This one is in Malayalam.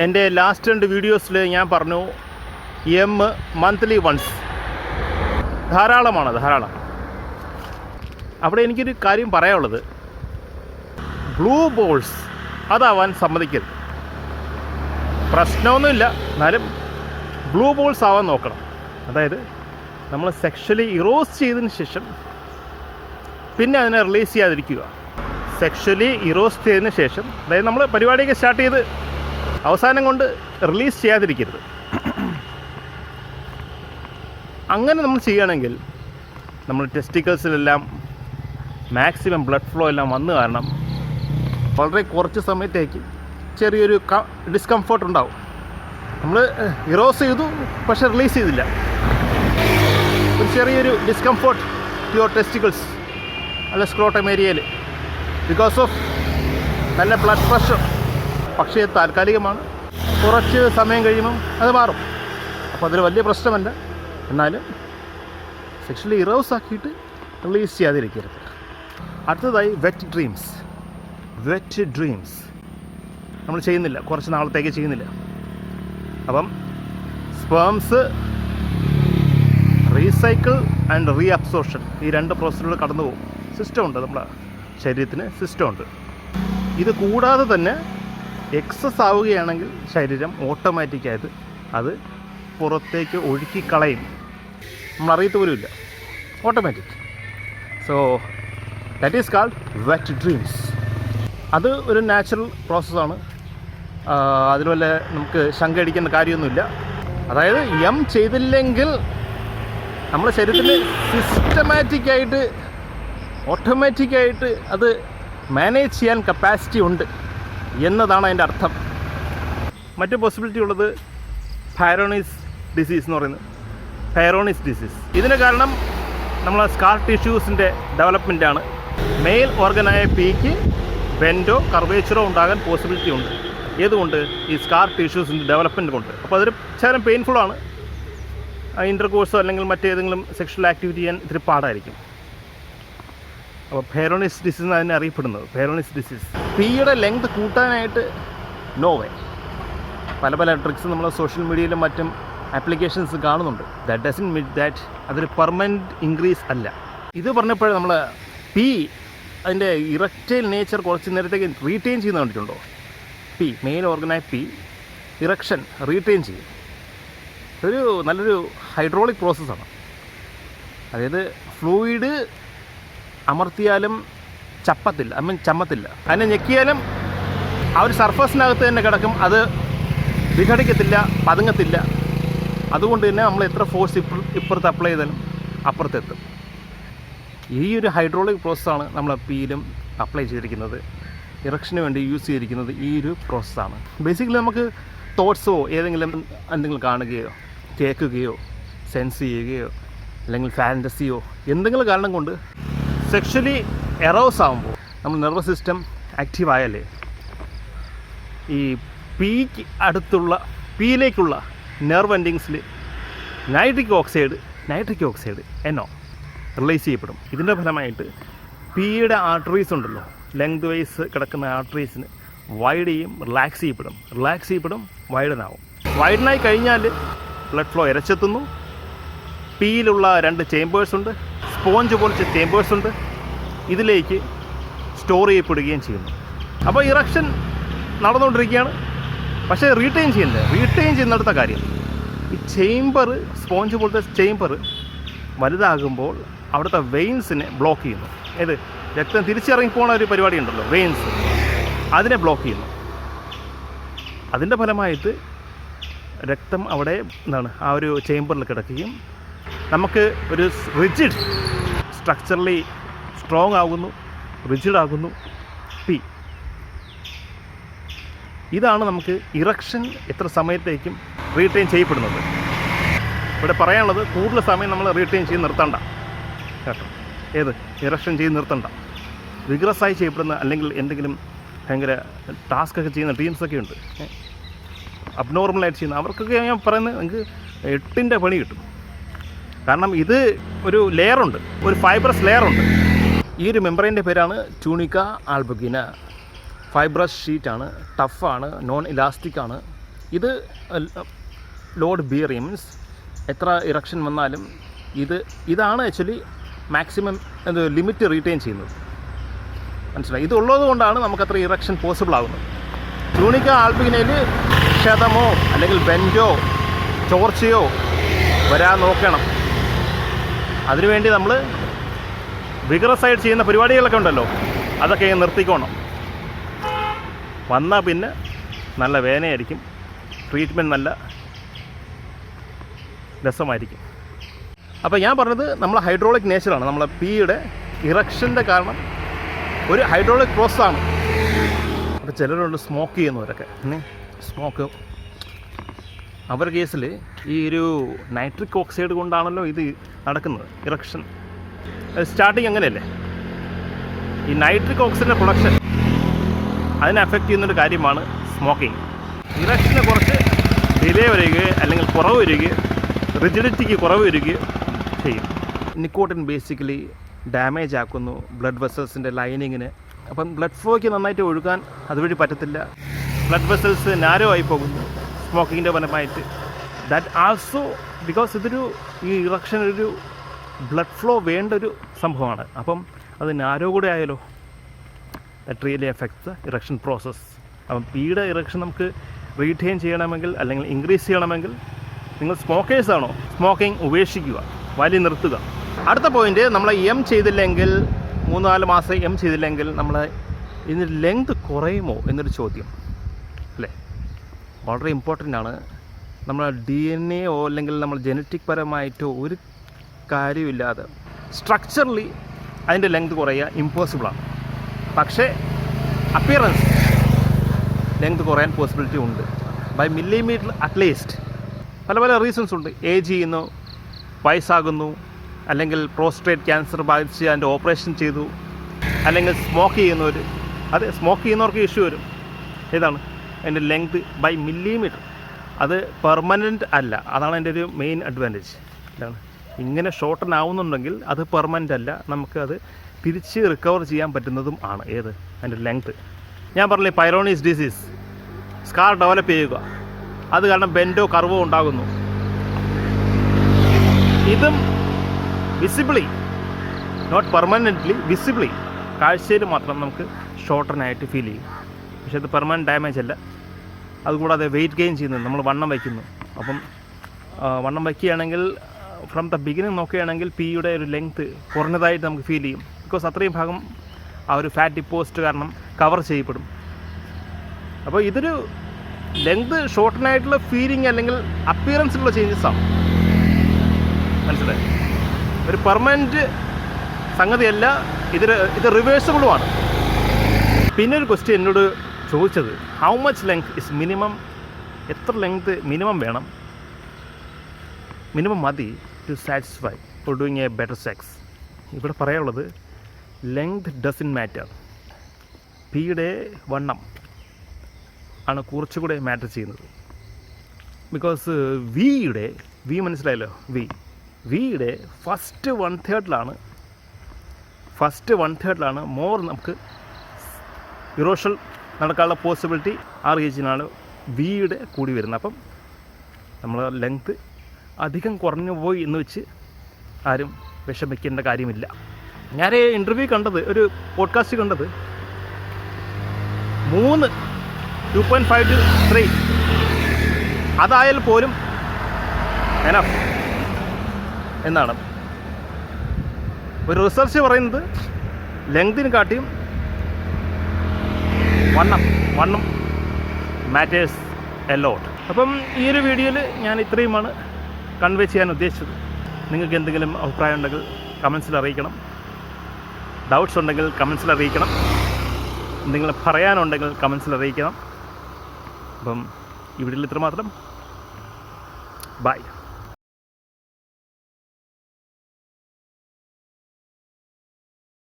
എന്റെ ലാസ്റ്റ് രണ്ട് വീഡിയോസിൽ ഞാൻ പറഞ്ഞു എം മന്ത്ലി വൺസ് ധാരാളമാണ് ധാരാളം. അവിടെ എനിക്കൊരു കാര്യം പറയാനുള്ളത്. ബ്ലൂ ബോൾസ് അതാവാൻ സമ്മതിക്കരുത്. പ്രശ്നമൊന്നുമില്ല എന്നാലും ബ്ലൂ ബോൾസ് ആവാൻ നോക്കണം. അതായത് നമ്മൾ സെക്ഷലി ഇറോസ് ചെയ്തതിന് ശേഷം പിന്നെ അതിനെ റിലീസ് ചെയ്യാതിരിക്കുക. സെക്ഷലി ഇറോസ് ചെയ്തതിന് ശേഷം അതായത് നമ്മൾ പരിപാടിയൊക്കെ സ്റ്റാർട്ട് ചെയ്ത് അവസാനം കൊണ്ട് റിലീസ് ചെയ്യാതിരിക്കരുത്. അങ്ങനെ നമ്മൾ ചെയ്യുകയാണെങ്കിൽ നമ്മൾ ടെസ്റ്റിക്കൽസിലെല്ലാം മാക്സിമം ബ്ലഡ് ഫ്ലോ എല്ലാം വന്ന് കാരണം വളരെ കുറച്ച് സമയത്തേക്ക് ചെറിയൊരു ഡിസ്കംഫർട്ട് ഉണ്ടാവും. നമ്മൾ ഇറോസ് ചെയ്തു പക്ഷെ റിലീസ് ചെയ്തില്ല. ഒരു ചെറിയൊരു ഡിസ്കംഫർട്ട് യുവർ ടെസ്റ്റിക്കിൾസ് അല്ല സ്ക്രോട്ടം ഏരിയയിൽ ബിക്കോസ് ഓഫ് നല്ല ബ്ലഡ് പ്രഷർ പക്ഷേ താൽക്കാലികമാണ്. കുറച്ച് സമയം കഴിയുമ്പം അത് മാറും. അപ്പോൾ അതൊരു വലിയ പ്രശ്നമല്ല. എന്നാലും സെക്ഷലി ഇറോസ് ആക്കിയിട്ട് റിലീസ് ചെയ്യാതിരിക്കരുത്. അടുത്തതായി വെറ്റ് ഡ്രീംസ് വെറ്റ് ഡ്രീംസ് നമ്മൾ ചെയ്യുന്നില്ല. കുറച്ച് നാളത്തേക്ക് ചെയ്യുന്നില്ല. അപ്പം sperms recycle and reabsorption ഈ രണ്ട് പ്രോസസ്സിലൂടെ കടന്നു പോകും സിസ്റ്റം ഉണ്ട് നമ്മുടെ ശരീരത്തിന് സിസ്റ്റം ഉണ്ട്. ഇത് കൂടാതെ തന്നെ എക്സസ് ആവുകയാണെങ്കിൽ ശരീരം ഓട്ടോമാറ്റിക്കായിട്ട് അത് പുറത്തേക്ക് ഒഴുക്കി കളയും നമ്മൾ അറിയത്ത് പോലുമില്ല. Automatic so that is called wet dreams അത് ഒരു നാച്ചുറൽ പ്രോസസ്സാണ് അതുപോലെ നമുക്ക് ശങ്ക അടിക്കേണ്ട കാര്യമൊന്നുമില്ല. അതായത് എം ചെയ്തില്ലെങ്കിൽ നമ്മുടെ ശരീരത്തിൽ സിസ്റ്റമാറ്റിക്കായിട്ട് ഓട്ടോമാറ്റിക്കായിട്ട് അത് മാനേജ് ചെയ്യാൻ കപ്പാസിറ്റി ഉണ്ട്. എന്നതാണ് അതിന്റെ അർത്ഥം. മറ്റു പോസിബിലിറ്റി ഉള്ളത് ഫയറോണിസ് ഡിസീസ് എന്ന് പറയുന്നത്. ഫയറോണിസ് ഡിസീസ് ഇതിന് കാരണം നമ്മൾ സ്കാർ ടിഷ്യൂസിന്റെ ഡെവലപ്മെന്റാണ് മെയിൽ ഓർഗനായ പീക്ക് ബെൻഡോ കർവേച്ചറോ ഉണ്ടാകാൻ പോസിബിലിറ്റി ഉണ്ട്. ഏതുകൊണ്ട്? ഈ സ്കാർ ടിഷ്യൂസിന്റെ ഡെവലപ്മെന്റ് കൊണ്ട്. അപ്പോൾ അതൊരു ശകലം പെയിൻഫുള്ളാണ് ഇന്റർ കോഴ്സോ അല്ലെങ്കിൽ മറ്റേതെങ്കിലും സെക്ഷൽ ആക്ടിവിറ്റി ചെയ്യാൻ ഇത്തിരി പാടായിരിക്കും. അപ്പോൾ ഫെയറോണിസ് ഡിസീസ് അതിനെ അറിയപ്പെടുന്നത്. ഫെയറോണിസ് ഡിസീസ് പീയുടെ ലെങ്ത് കൂട്ടാനായിട്ട് നോവേ പല പല ട്രിക്സ് നമ്മൾ സോഷ്യൽ മീഡിയയിലും മറ്റും ആപ്ലിക്കേഷൻസ് കാണുന്നുണ്ട്. ദാറ്റ് ഡസൻ മീറ്റ് ദാറ്റ് അതൊരു പെർമനന്റ് ഇൻക്രീസ് അല്ല. ഇത് പറഞ്ഞപ്പോൾ നമ്മൾ പി അതിന്റെ ഇറക്റ്റൈൽ നേച്ചർ കുറച്ച് നേരത്തേക്ക് റീറ്റെയിൻ ചെയ്യുന്ന കണ്ടിട്ടുണ്ടോ? പി മെയിൻ ഓർഗനായ പി ഇറക്ഷൻ റീറ്റെയിൻ ചെയ്യും. ഒരു നല്ലൊരു ഹൈഡ്രോളിക് പ്രോസസ്സാണ് അതായത് ഫ്ലൂയിഡ് അമർത്തിയാലും ചപ്പത്തില്ല ഐ മീൻ ചമ്മത്തില്ല. അതിനെ ഞെക്കിയാലും ആ ഒരു സർഫസിനകത്ത് തന്നെ കിടക്കും. അത് വിഘടിക്കത്തില്ല പതുങ്ങത്തില്ല. അതുകൊണ്ട് തന്നെ നമ്മൾ എത്ര ഫോഴ്സ് ഇപ്പുറ ഇപ്പുറത്ത് അപ്ലൈ ചെയ്താലും അപ്പുറത്തെത്തും. ഈ ഒരു ഹൈഡ്രോളിക് പ്രോസസ്സാണ് നമ്മൾ പിയിലും അപ്ലൈ ചെയ്തിരിക്കുന്നത്. ഇറക്ഷന് വേണ്ടി യൂസ് ചെയ്തിരിക്കുന്നത് ഈ ഒരു പ്രോസസ്സാണ് ബേസിക്കലി നമുക്ക് തോട്ട്സോ ഏതെങ്കിലും എന്തെങ്കിലും കാണുകയോ കേൾക്കുകയോ സെൻസ് ചെയ്യുകയോ അല്ലെങ്കിൽ ഫാന്റസിയോ എന്തെങ്കിലും കാരണം കൊണ്ട് സെക്ഷലി എറോസ് ആകുമ്പോൾ നമ്മൾ നെർവസ് സിസ്റ്റം ആക്റ്റീവ് ആയാലേ ഈ പീക്ക് അടുത്തുള്ള പിയിലേക്കുള്ള നെർവ് എൻഡിങ്സിൽ നൈട്രിക് ഓക്സൈഡ് നൈട്രിക് ഓക്സൈഡ് എന്നോ റിലീസ് ചെയ്യപ്പെടും. ഇതിന്റെ ഫലമായിട്ട് പിയുടെ ആർട്ടറീസ് ഉണ്ടല്ലോ ലെങ്ത് വൈസ് കിടക്കുന്ന ആർട്ടറീസിന് വൈഡ് ചെയ്യും റിലാക്സ് ചെയ്യപ്പെടും. റിലാക്സ് ചെയ്യപ്പെടും വൈഡനാവും വൈഡനായി കഴിഞ്ഞാൽ ബ്ലഡ് ഫ്ലോ ഇരച്ചെത്തുന്നു പിയിലുള്ള രണ്ട് ചേമ്പേഴ്സ് ഉണ്ട്. സ്പോഞ്ച് പോലത്തെ ചേമ്പേഴ്സ് ഉണ്ട് ഇതിലേക്ക് സ്റ്റോർ ചെയ്യപ്പെടുകയും ചെയ്യുന്നു. അപ്പോൾ ഇറക്ഷൻ നടന്നുകൊണ്ടിരിക്കുകയാണ്. പക്ഷേ റീറ്റെയിൻ ചെയ്യുന്നില്ല. റീറ്റെയിൻ ചെയ്യുന്നിടത്ത കാര്യം. ഈ ചേമ്പർ സ്പോഞ്ച് പോലത്തെ ചേമ്പർ വലുതാകുമ്പോൾ അവിടുത്തെ വെയിൻസിനെ ബ്ലോക്ക് ചെയ്യുന്നു. ഏത്? രക്തം തിരിച്ചിറങ്ങി പോണ ഒരു പരിപാടി ഉണ്ടല്ലോ വെയിൻസ് അതിനെ ബ്ലോക്ക് ചെയ്യുന്നു. അതിന്റെ ഫലമായിട്ട് രക്തം അവിടെ എന്താണ്? ആ ഒരു ചേമ്പറിൽ കിടക്കുകയും നമുക്ക് ഒരു റിജിഡ് സ്ട്രക്ചറലി സ്ട്രോങ് ആകുന്നു റിജിഡ് ആകുന്നു. പി ഇതാണ് നമുക്ക് ഇറക്ഷൻ എത്ര സമയത്തേക്കും റീട്രെയിൻ ചെയ്യപ്പെടുന്നത്. ഇവിടെ പറയാനുള്ളത് കൂടുതൽ സമയം നമ്മൾ റീട്രെയിൻ ചെയ്ത് നിർത്തണ്ട. കേട്ടോ? ഏത്? ഇറക്ഷൻ ചെയ്ത് നിർത്തണ്ട. വിഗ്രസായി ചെയ്യപ്പെടുന്ന അല്ലെങ്കിൽ എന്തെങ്കിലും ഭയങ്കര ടാസ്ക് ഒക്കെ ചെയ്യുന്ന ടീംസൊക്കെ ഉണ്ട്. അബ്നോർമലായിട്ട് ചെയ്യുന്ന അവർക്കൊക്കെ ഞാൻ പറയുന്നത് നിങ്ങൾക്ക് എട്ടിന്റെ പണി കിട്ടും. കാരണം ഇത് ഒരു ലെയറുണ്ട് ഒരു ഫൈബ്രസ് ലെയറുണ്ട് ഈ ഒരു മെമ്പറിന്റെ പേരാണ് ട്യൂണിക്ക ആൽബഗിന ഫൈബ്രസ് ഷീറ്റാണ് ടഫാണ് നോൺ ഇലാസ്റ്റിക് ആണ്. ഇത് ലോഡ് ബിയർ മീൻസ് എത്ര ഇറക്ഷൻ വന്നാലും ഇത് ഇതാണ് ആക്ച്വലി മാക്സിമം എന്ത് ലിമിറ്റ് റീറ്റെയിൻ ചെയ്യുന്നത്. മനസ്സിലായി? ഇത് ഉള്ളത് കൊണ്ടാണ് നമുക്കത്ര ഇറക്ഷൻ പോസിബിൾ ആകുന്നത് ട്യൂണിക്ക ആൽബിനയിൽ ക്ഷതമോ അല്ലെങ്കിൽ ബെന്റോ ചോർച്ചയോ വരാൻ നോക്കണം. അതിനുവേണ്ടി നമ്മൾ വിഗ്രസ് ആയിട്ട് ചെയ്യുന്ന പരിപാടികളൊക്കെ ഉണ്ടല്ലോ. അതൊക്കെ നിർത്തിക്കോണം. വന്നാൽ പിന്നെ നല്ല വേനയായിരിക്കും. ട്രീറ്റ്മെന്റ് നല്ല രസമായിരിക്കും. അപ്പോൾ ഞാൻ പറഞ്ഞത് നമ്മൾ ഹൈഡ്രോളിക് നേച്ചറാണ് നമ്മളെ പീയുടെ ഇറക്ഷന്റെ കാരണം ഒരു ഹൈഡ്രോളിക് പ്രോസസ്സാണ് അപ്പോൾ ചിലരുണ്ട് സ്മോക്ക് ചെയ്യുന്നവരൊക്കെ. സ്മോക്ക് അവരുടെ കേസിൽ ഈ ഒരു നൈട്രിക് ഓക്സൈഡ് കൊണ്ടാണല്ലോ ഇത് നടക്കുന്നത് ഇറക്ഷൻ. സ്റ്റാർട്ടിങ് അങ്ങനെയല്ലേ? ഈ നൈട്രിക് ഓക്സൈഡിന്റെ പ്രൊഡക്ഷൻ അതിനെ അഫക്റ്റ് ചെയ്യുന്നൊരു കാര്യമാണ് സ്മോക്കിംഗ് ഇറക്ഷന് കുറച്ച് ഡിലേ വരികയോ അല്ലെങ്കിൽ കുറവ് വരികയോ റിജിഡിറ്റിക്ക് കുറവ് വരികയോ ചെയ്യും. നിക്കോട്ടിൻ ബേസിക്കലി ഡാമേജ് ആക്കുന്നു ബ്ലഡ് വെസൽസിന്റെ ലൈനിങ്ങിന് അപ്പം ബ്ലഡ് ഫ്ലോയ്ക്ക് നന്നായിട്ട് ഒഴുകാൻ അതുവഴി പറ്റത്തില്ല. ബ്ലഡ് വെസൽസ് നാരോ ആയി പോകുന്നു. സ്മോക്കിങ്ങിന്റെ ഫലമായിട്ട് ദാറ്റ് ആൾസോ ബിക്കോസ് ഇതൊരു ഈ ഇറക്ഷൻ ഒരു ബ്ലഡ് ഫ്ലോ വേണ്ട ഒരു സംഭവമാണ്. അപ്പം അത് നാരോ കൂടെ ആയാലോ? That really effects erection process അപ്പം പീയുടെ ഇറക്ഷൻ നമുക്ക് റീറ്റെയിൻ ചെയ്യണമെങ്കിൽ അല്ലെങ്കിൽ ഇൻക്രീസ് ചെയ്യണമെങ്കിൽ നിങ്ങൾ സ്മോക്കേഴ്സാണോ സ്മോക്കിംഗ് ഉപേക്ഷിക്കുക വലി നിർത്തുക. അടുത്ത പോയിന്റ് നമ്മൾ എം ചെയ്തില്ലെങ്കിൽ മൂന്നാൽ മാസം എം ചെയ്തില്ലെങ്കിൽ നമ്മൾ ഇതിന്റെ ലെങ്ത് കുറയുമോ എന്നൊരു ചോദ്യം. അല്ലേ? വളരെ ഇമ്പോർട്ടന്റ് ആണ്. നമ്മൾ ഡി എൻ എയോ അല്ലെങ്കിൽ നമ്മൾ ജനറ്റിക് പരമായിട്ടോ ഒരു കാര്യമില്ലാതെ സ്ട്രക്ചറലി അതിന്റെ ലെങ്ത് കുറയുക ഇമ്പോസിബിളാണ് പക്ഷേ അപ്പിയറൻസ് ലെങ്ത് കുറയാൻ പോസിബിലിറ്റി ഉണ്ട്. ബൈ മില്ലിമീറ്റർ അറ്റ്ലീസ്റ്റ് പല പല റീസൺസ് ഉണ്ട്. ഏജ് ചെയ്യുന്നു വയസ്സാകുന്നു അല്ലെങ്കിൽ പ്രോസ്ട്രേറ്റ് ക്യാൻസർ ബാധിച്ച് അതിന്റെ ഓപ്പറേഷൻ ചെയ്തു അല്ലെങ്കിൽ സ്മോക്ക് ചെയ്യുന്നവർ അത് സ്മോക്ക് ചെയ്യുന്നവർക്ക് ഇഷ്യൂ വരും. ഏതാണ്? അതിന്റെ ലെങ്ത് ബൈ മില്ലിമീറ്റർ അത് പെർമനന്റ് അല്ല. അതാണ് എന്റെ ഒരു മെയിൻ അഡ്വാന്റേജ് ഇതാണ്. ഇങ്ങനെ ഷോർട്ടൺ ആവുന്നുണ്ടെങ്കിൽ അത് പെർമനന്റ് അല്ല. നമുക്ക് അത് തിരിച്ച് റിക്കവർ ചെയ്യാൻ പറ്റുന്നതും ആണ്. ഏത്? അതിന്റെ ലെങ്ത് ഞാൻ പറഞ്ഞില്ലേ പൈറോണീസ് ഡിസീസ് സ്കാർ ഡെവലപ്പ് ചെയ്യുക. അത് കാരണം ബെൻഡോ കർവോ ഉണ്ടാകുന്നു. ഇതും വിസിബിളി നോട്ട് പെർമനന്റ്ലി വിസിബിളി കാഴ്ചയിൽ മാത്രം നമുക്ക് ഷോർട്ടനായിട്ട് ഫീൽ ചെയ്യും. പക്ഷേ അത് പെർമനന്റ് ഡാമേജ് അല്ല. അതുകൂടാതെ വെയിറ്റ് ഗെയിൻ ചെയ്യുന്നത് നമ്മൾ വണ്ണം വയ്ക്കുന്നു. അപ്പം വണ്ണം വയ്ക്കുകയാണെങ്കിൽ ഫ്രം ദ ബിഗിനിങ് നോക്കുകയാണെങ്കിൽ പിയുടെ ഒരു ലെങ്ത്ത് കുറഞ്ഞതായിട്ട് നമുക്ക് ഫീൽ ചെയ്യും. ബിക്കോസ് അത്രയും ഭാഗം ആ ഒരു ഫാറ്റ് ഡിപ്പോസിറ്റ് കാരണം കവർ ചെയ്യപ്പെടും. അപ്പോൾ ഇതൊരു ലെങ്ത് ഷോർട്ടനായിട്ടുള്ള ഫീലിംഗ് അല്ലെങ്കിൽ അപ്പിയറൻസിലുള്ള ചേഞ്ചസ് ആണ്. മനസ്സിലായി? ഒരു പെർമനന്റ് സംഗതിയല്ല ഇത് ഇത് റിവേഴ്സിബിളുമാണ് പിന്നെ ഒരു ക്വസ്റ്റ്യൻ എന്നോട് ചോദിച്ചത് how much length is minimum എത്ര ലെങ്ത് മിനിമം വേണം? മിനിമം മതി to satisfy for doing a better sex ഇവിടെ പറയാനുള്ളത് ലെങ്ത് ഡസൻ മാറ്റർ പിയുടെ വണ്ണം ആണ് കുറച്ചുകൂടെ മാറ്റർ ചെയ്യുന്നത്. ബിക്കോസ് വിയുടെ വി മനസ്സിലായല്ലോ വി വിയുടെ ഫസ്റ്റ് വൺ തേർഡിലാണ് ഫസ്റ്റ് വൺ തേർഡിലാണ് മോർ നമുക്ക് ഇറോഷൻ നടക്കാനുള്ള പോസിബിലിറ്റി ആ റീജിയനാണ് വിയുടെ കൂടി വരുന്നത്. അപ്പം നമ്മൾ ലെങ്ത്ത് അധികം കുറഞ്ഞു പോയി എന്ന് വെച്ച് ആരും വിഷമിക്കേണ്ട കാര്യമില്ല. ഞാൻ ഇന്റർവ്യൂ കണ്ടത് ഒരു പോഡ്കാസ്റ്റ് കണ്ടത്. മൂന്ന് two point five to three അതായാൽ പോലും എനഫ് എന്നാണ്. ഒരു റിസർച്ച് പറയുന്നത് ലെങ്തിന് കാട്ടിയും വണ്ണം വണ്ണം മാറ്റേഴ്സ് എല്ലോട്ട് അപ്പം ഈ ഒരു വീഡിയോയിൽ ഞാൻ ഇത്രയുമാണ് കൺവേ ചെയ്യാൻ ഉദ്ദേശിച്ചത്. നിങ്ങൾക്ക് എന്തെങ്കിലും അഭിപ്രായം ഉണ്ടെങ്കിൽ കമൻസിൽ അറിയിക്കണം. ഡൗട്ട്സ് ഉണ്ടെങ്കിൽ കമൻസിൽ അറിയിക്കണം. എന്തെങ്കിലും പറയാനുണ്ടെങ്കിൽ കമൻസിൽ അറിയിക്കണം. അപ്പം ഇവിടെ ഇത്രമാത്രം. ബൈ